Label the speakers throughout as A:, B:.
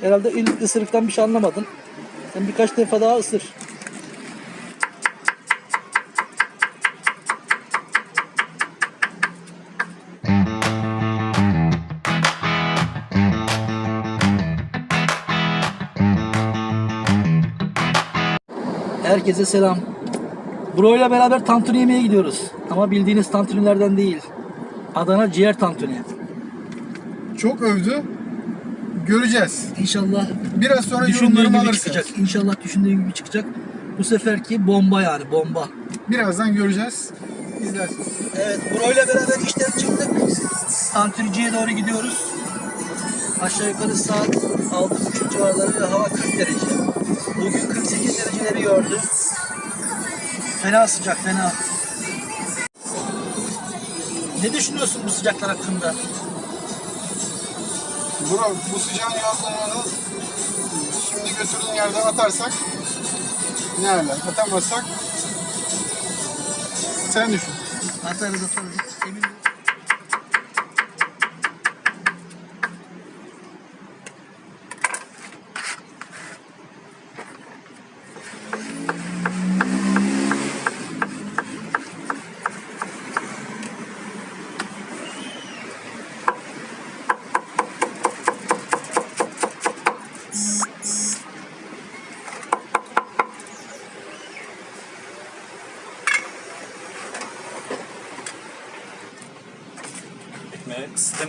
A: Herhalde ilk ısırıktan bir şey anlamadın. Sen birkaç defa daha ısır. Herkese selam. Bro ile beraber tantuni yemeye gidiyoruz. Ama bildiğiniz tantunilerden değil. Adana ciğer tantuni.
B: Çok övdü. Göreceğiz.
A: İnşallah
B: Biraz sonra
A: düşündüğü
B: yorumlarımı
A: gibi
B: alırsınız.
A: çıkacak. İnşallah düşündüğü gibi çıkacak. Bu seferki bomba yani bomba.
B: Birazdan göreceğiz. İzlersiniz.
A: Evet Bro ile beraber işten çıktık. Tantuniciye doğru gidiyoruz. Aşağı yukarı saat 6.30 civarları ve hava 40 derece. Bugün 48 dereceleri gördü. Fena sıcak fena. Ne düşünüyorsun bu sıcaklar hakkında?
B: Bro bu sıcağın yoğunluğunu şimdi götürdüğün yerde atarsak ne yerler? Atamazsak sen düşün.
A: Atarız atarız. Emin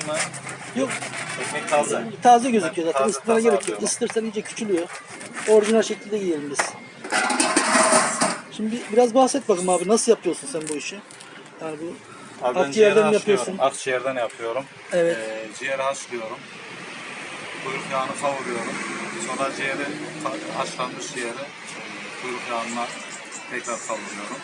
C: mı?
A: Yok
C: Ekmek taze.
A: taze gözüküyor zaten.
C: Taze,
A: Isıtmana
C: taze
A: gerek yok.
C: alıyorum.
A: Isıtırsan iyice küçülüyor. Orijinal şekilde yiyelim biz. Şimdi biraz bahset bakayım abi nasıl yapıyorsun sen bu işi? Yani bu
C: Abi ben ciğeri
A: mi
C: haşlıyorum.
A: yapıyorsun?
C: Akciğerden yapıyorum.
A: Evet.
C: Ee, ciğeri haşlıyorum. Kuyruk yağını kavuruyorum. Sonra ciğeri haşlanmış ciğeri kuyruk yağına tekrar kavuruyorum.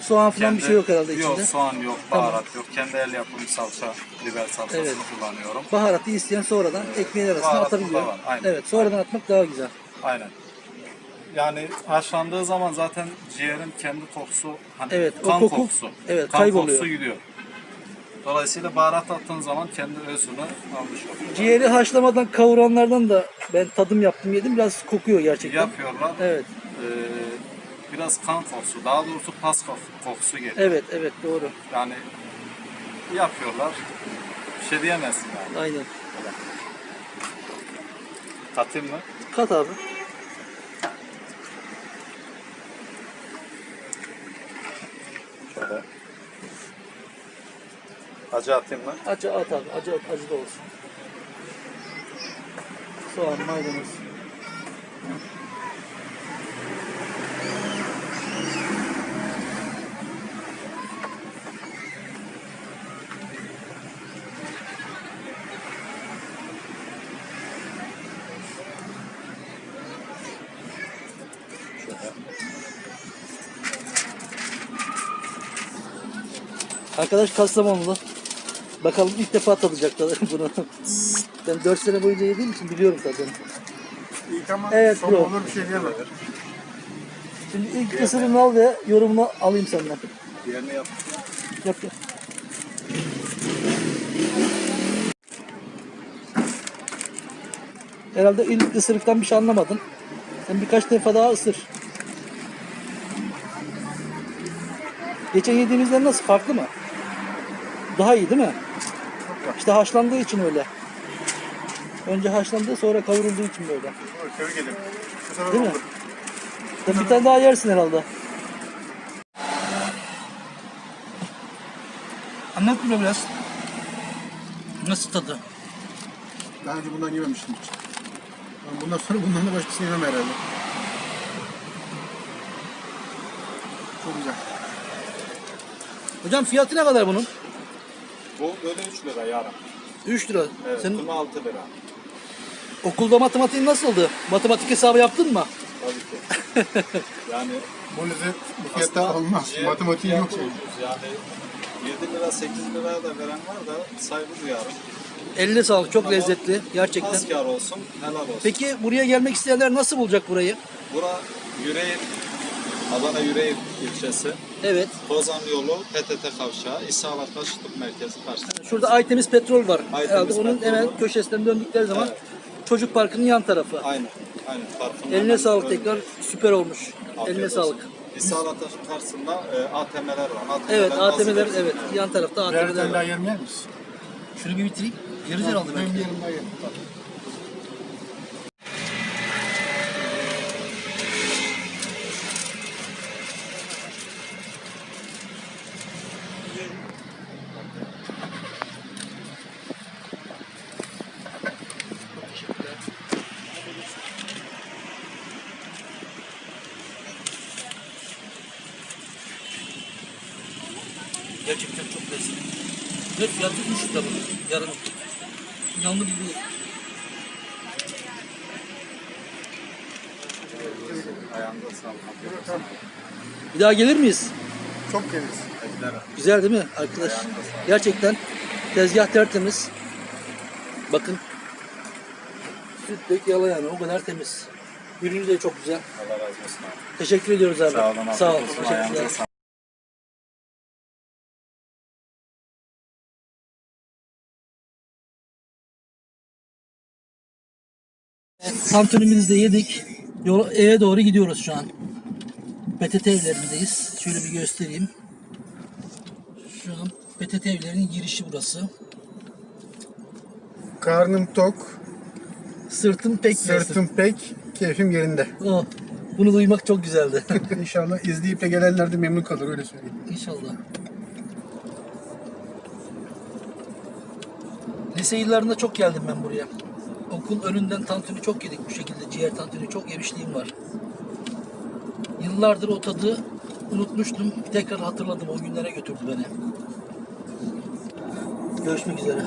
A: Soğan falan bir şey yok herhalde içinde.
C: Yok soğan yok, baharat yok. Kendi el yapımı salça, biber salçasını
A: Evet.
C: kullanıyorum.
A: Baharatı isteyen sonradan ekmeğin arasına
C: Baharat
A: atabiliyor.
C: var, aynen.
A: Evet sonradan atmak daha güzel.
C: Aynen. Yani haşlandığı zaman zaten ciğerin kendi kokusu hani
A: Evet, o
C: kan
A: koku-
C: kokusu.
A: evet,
C: kan
A: kayboluyor.
C: kokusu gidiyor. Dolayısıyla baharat attığın zaman kendi özünü almış oluyor.
A: Ciğeri haşlamadan kavuranlardan da ben tadım yaptım yedim. Biraz kokuyor gerçekten.
C: Yapıyorlar.
A: Evet.
C: Ee, biraz kan kokusu, daha doğrusu pas kok- kokusu geliyor.
A: Evet evet doğru.
C: Yani yapıyorlar. Bir şey diyemezsin yani.
A: Aynen.
C: Katayım mı?
A: Kat abi.
C: Şöyle. Acı atayım mı?
A: Acı at abi. Acı at. Acı da olsun. Soğan, maydanoz. Arkadaş Kastamonulu. Bakalım ilk defa tadacaklar bunu. Ben 4 sene boyunca yediğim için biliyorum tadını.
B: İlk ama
A: Evet,
B: son olur bir şey diyemem.
A: Şimdi ilk ısırını al ve yorumunu alayım senden.
C: Diğerini yap.
A: Yap yap. Herhalde ilk ısırıktan bir şey anlamadın. Sen birkaç defa daha ısır. Geçen yediğimizden nasıl? Farklı mı? Daha iyi değil mi? İşte haşlandığı için öyle. Önce haşlandı sonra kavrulduğu için böyle.
B: Tebrik ederim. Bu sefer
A: Değil mi?
B: oldu.
A: Bir tane daha yersin herhalde. Anlat bile biraz. Nasıl tadı?
B: Daha önce bundan yememiştim hiç. Bundan sonra bundan da başkasını yemem herhalde. Çok güzel.
A: Hocam fiyatı ne kadar bunun?
C: Bu böyle 3 lira yarım.
A: 3 lira.
C: Evet,
A: Senin
C: tümü 6 lira.
A: okulda matematiğin nasıldı? Matematik hesabı yaptın mı?
C: Tabii ki. Yani
B: Bu lezzet bu fiyatta
C: aslında
B: olmaz.
C: ciğer
B: Matematiği yok.
C: fiyatı ucuz. Yani 7 lira 8 liraya da veren var da saygı duyarım.
A: Eline sağlık. Çok
C: Ama
A: lezzetli. Gerçekten.
C: Az kar olsun, helal olsun.
A: Peki buraya gelmek isteyenler nasıl bulacak burayı?
C: Bura Yüreğir, Adana Yüreğir ilçesi.
A: Evet.
C: Kozan yolu, PTT kavşağı, İsalat Taşıtık Merkezi karşısında.
A: Şurada Aytemiz Petrol var.
C: Aytemiz
A: Herhalde onun
C: Petrol
A: hemen
C: var.
A: köşesinden döndükleri zaman
C: Evet.
A: çocuk parkının yan tarafı.
C: Aynen. Aynen. Parkın
A: Eline
C: hemen
A: sağlık
C: önünde.
A: tekrar. Süper olmuş.
C: Afiyet
A: Eline
C: olsun.
A: sağlık.
C: İsa'nın karşısında e, ATM'ler var. ATM'ler
A: Evet ATM'ler evet yan tarafta ATM'ler
B: daha
A: var.
B: yer misin?
A: Şunu bir bitireyim. Yarı herhalde
B: Ben
A: belki.
B: bir yerim daha
A: Gerçekten çok lezzetli. Ve fiyatı 3 lira bunun. Yarım. İnanılır gibi değil. Bir daha gelir miyiz?
B: Çok geliriz.
A: Güzel değil mi arkadaş? Gerçekten tezgah tertemiz. Bakın. Süt dök yala yani o kadar temiz. Ürünü de çok güzel.
C: Allah razı olsun abi.
A: Teşekkür ediyoruz abi.
C: Sağ olun.
A: Sağ ol.
C: olsun. Ayağınıza
A: Teşekkürler.
C: Sağlık.
A: Santrimizi de yedik. Yol, eve doğru gidiyoruz şu an. PTT evlerindeyiz. Şöyle bir göstereyim. Şu an PTT evlerinin girişi burası.
B: Karnım tok,
A: Sırtım pek
B: sırtım pek, keyfim yerinde.
A: Oh, bunu duymak çok güzeldi.
B: İnşallah izleyip de gelenler de memnun kalır öyle söyleyeyim.
A: İnşallah. Lise yıllarında çok geldim ben buraya. Okul önünden tantuni çok yedik bu şekilde. Ciğer tantuni çok yemişliğim var. Yıllardır o tadı unutmuştum. Tekrar hatırladım. O günlere götürdü beni. Görüşmek üzere.